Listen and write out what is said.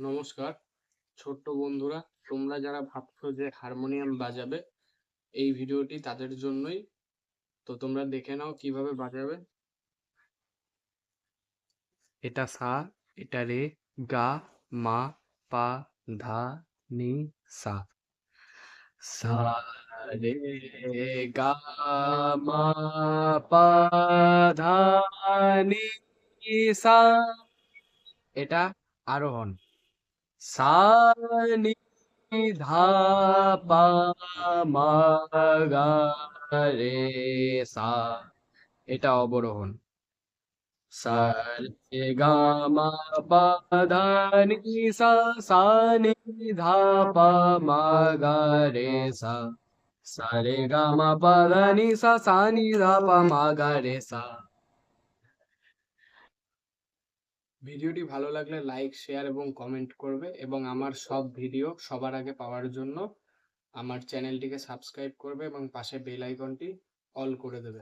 নমস্কার। ছোট্ট বন্ধুরা, তোমরা যারা ভাবছ যে হারমোনিয়াম বাজাবে, এই ভিডিওটি তাদের জন্যই। তো তোমরা দেখে নাও কীভাবে বাজাবে। এটা সা, এটা রে, গা, মা, পা, ধা, নি, সা। সা, রে, গা, মা, পা, ধা, নি, সা। এটা আরোহণ। সা নি ধা পা মা গা রে সা এটা অবরোহণ সা রে গা মা পা ধা নি সা সা নি ধা পা মা গা রে সা সা রে গা মা পা ধা নি সা সা নি ধা পা মা গা রে সা ভিডিওটি ভালো লাগলে লাইক, শেয়ার এবং কমেন্ট করবে এবং আমার সব ভিডিও সবার আগে পাওয়ার জন্য আমার চ্যানেলটিকে সাবস্ক্রাইব করবে এবং পাশে বেল আইকনটি অল করে দেবে।